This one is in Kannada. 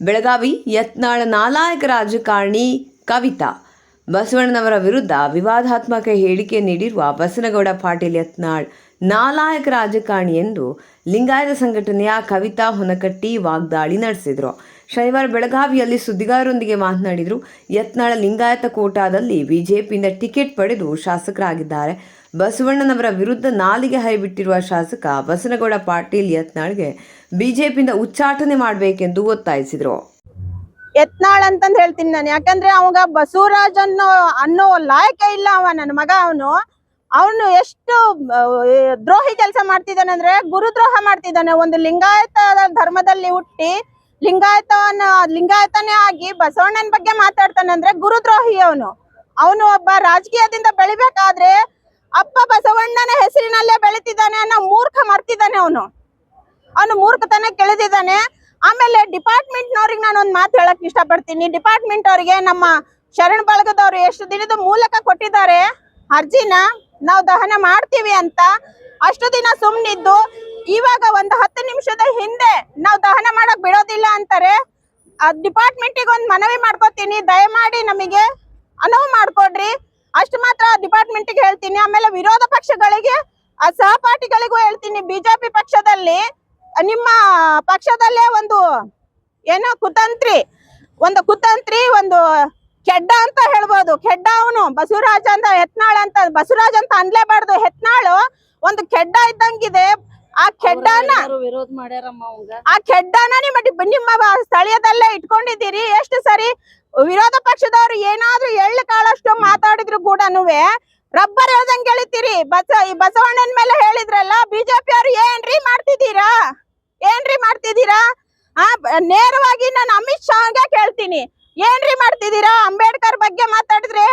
ಬೆಳಗಾವಿ ಯತ್ನಾಳ ನಾಲಾಯಕ ರಾಜಕಾರಣಿ ಕವಿತಾ ಬಸವಣ್ಣನವರ ವಿರುದ್ಧ ವಿವಾದಾತ್ಮಕ ಹೇಳಿಕೆ ನೀಡಿರುವ ಬಸನಗೌಡ ಪಾಟೀಲ್ ಯತ್ನಾಳ್ ನಾಲಾಯಕ ರಾಜಕಾರಣಿ ಎಂದು ಲಿಂಗಾಯತ ಸಂಘಟನೆಯ ಕವಿತಾ ಹೊನಕಟ್ಟಿ ವಾಗ್ದಾಳಿ ನಡೆಸಿದರು. ಶನಿವಾರ ಬೆಳಗಾವಿಯಲ್ಲಿ ಸುದ್ದಿಗಾರರೊಂದಿಗೆ ಮಾತನಾಡಿದರು, ಯತ್ನಾಳ ಲಿಂಗಾಯತ ಕೋಟಾದಲ್ಲಿ ಬಿಜೆಪಿಯಿಂದ ಟಿಕೆಟ್ ಪಡೆದು ಶಾಸಕರಾಗಿದ್ದಾರೆ. ಬಸವಣ್ಣನವರ ವಿರುದ್ಧ ನಾಲಿಗೆ ಹೈಬಿಟ್ಟಿರುವ ಶಾಸಕ ಬಸನಗೌಡ ಪಾಟೀಲ್ ಯತ್ನಾಳ್ಗೆ ಬಿಜೆಪಿಯಿಂದ ಉಚ್ಚಾಟನೆ ಮಾಡಬೇಕೆಂದು ಒತ್ತಾಯಿಸಿದರು. ಯತ್ನಾಳ್ ಅಂತಂದ್ ಹೇಳ್ತೀನಿ ನಾನು. ಯಾಕಂದ್ರೆ ಅವಾಗ ಬಸವರಾಜ್ ಅನ್ನೋ ಅನ್ನೋ ಲಾಯಕ ಇಲ್ಲ ಅವ ನನ್ನ ಮಗ ಅವನು. ಅವನು ಎಷ್ಟು ದ್ರೋಹಿ ಕೆಲಸ ಮಾಡ್ತಿದ್ದಾನೆ ಅಂದ್ರೆ ಗುರುದ್ರೋಹ ಮಾಡ್ತಿದ್ದಾನೆ. ಒಂದು ಲಿಂಗಾಯತ ಧರ್ಮದಲ್ಲಿ ಹುಟ್ಟಿ ಲಿಂಗಾಯತವನ್ನ ಲಿಂಗಾಯತನೇ ಆಗಿ ಬಸವಣ್ಣನ ಬಗ್ಗೆ ಮಾತಾಡ್ತಾನೆ ಅಂದ್ರೆ ಗುರುದ್ರೋಹಿ ಅವನು. ಅವನು ಒಬ್ಬ ರಾಜಕೀಯದಿಂದ ಬೆಳಿಬೇಕಾದ್ರೆ ಅಪ್ಪ ಬಸವಣ್ಣನ ಹೆಸರಿನಲ್ಲೇ ಬೆಳಿತಿದ್ದಾನೆ ಅನ್ನೋ ಮೂರ್ಖ ಮರ್ತಿದ್ದಾನೆ ಅವನು. ಅವನು ಮೂರ್ಖತನ ಕೆಳೆದಿದ್ದಾನೆ. ಆಮೇಲೆ ಡಿಪಾರ್ಟ್ಮೆಂಟ್ ನವ್ರಿಗೆ ನಾನು ಒಂದು ಮಾತು ಹೇಳಕ್ ಇಷ್ಟಪಡ್ತೀನಿ. ಡಿಪಾರ್ಟ್ಮೆಂಟ್ ಅವರಿಗೆ ನಮ್ಮ ಶರಣ ಬಳಗದವ್ರು ಎಷ್ಟು ದಿನದ ಮೂಲಕ ಕೊಟ್ಟಿದ್ದಾರೆ ಅರ್ಜಿನ, ನಾವು ದಹನ ಮಾಡ್ತೀವಿ ಅಂತ. ಅಷ್ಟು ದಿನ ಸುಮ್ಮನಿದ್ದು ಇವಾಗ ಒಂದು ಹತ್ತು ನಿಮಿಷದ ಹಿಂದೆ ನಾವು ದಹನ ಮಾಡಕ್ ಬಿಡೋದಿಲ್ಲ. ಅಂತಾರೆ ಡಿಪಾರ್ಟ್ಮೆಂಟಿಗೆ ಒಂದು ಮನವಿ ಮಾಡ್ಕೋತೀನಿ, ದಯಮಾಡಿ ನಮಗೆ ಅನುವು ಮಾಡಿಕೊಡ್ರಿ. ಅಷ್ಟು ಮಾತ್ರ ಡಿಪಾರ್ಟ್ಮೆಂಟಿಗೆ ಹೇಳ್ತೀನಿ, ಆಮೇಲೆ ವಿರೋಧ ಪಕ್ಷಗಳಿಗೆ, ಆ ಸಹಪಾಠಿಗಳಿಗೂ ಹೇಳ್ತೀನಿ, ಬಿಜೆಪಿ ಪಕ್ಷದಲ್ಲಿ, ನಿಮ್ಮ ಪಕ್ಷದಲ್ಲೇ ಒಂದು ಏನೋ ಕುತಂತ್ರಿ, ಒಂದು ಕುತಂತ್ರಿ, ಒಂದು ಕೆಡ್ಡ ಅಂತ ಹೇಳ್ಬೋದು. ಕೆಡ್ಡ ಅವನು, ಬಸವರಾಜ ಅಂತ ಹೆತ್ನಾಳ್ ಅಂತ, ಬಸವರಾಜ್ ಅಂತ ಅನ್ಲೇಬಾರ್ದು ಹೆತ್ನಾಳು ಒಂದು ಕೆಡ್ಡ ಇದ್ದಂಗಿದೆ ಆ ಖೆಡ್ಡಾನ ವಿರೋಧ ಮಾಡ್ಯಾರಮ್ಮ ಅವಂಗ. ಆ ಖೆಡ್ಡಾನ ನಿಮ್ಮ ನಿಮ್ಮ ಸ್ಥಳೀಯದಲ್ಲೇ ಇಟ್ಕೊಂಡಿದ್ದೀರಿ? ಎಷ್ಟು ಸರಿ ವಿರೋಧ ಪಕ್ಷದವರು ಏನಾದ್ರೂ ಎಳ್ಳು ಕಾಳಷ್ಟು ಮಾತಾಡಿದ್ರು ಕೂಡ ರಬ್ಬರ್ ಹೇಳ್ದಂಗ್ ಗೆಳಿತೀರಿ ಬಸ ಈ ಬಸವಣ್ಣನ ಮೇಲೆ ಹೇಳಿದ್ರಲ್ಲ ಬಿಜೆಪಿ ಅವ್ರು ಏನ್ರಿ ಮಾಡ್ತಿದ್ದೀರಾ? ಏನ್ರಿ ಮಾಡ್ತಿದ್ದೀರಾ? ಆ ನೇರವಾಗಿ ನಾನು ಅಮಿತ್ ಶಾಗೆ ಕೇಳ್ತೀನಿ. ಏನ್ರಿ ಮಾಡ್ತಿದ್ದೀರಾ? ಅಂಬೇಡ್ಕರ್ ಬಗ್ಗೆ ಮಾತಾಡಿದ್ರೆ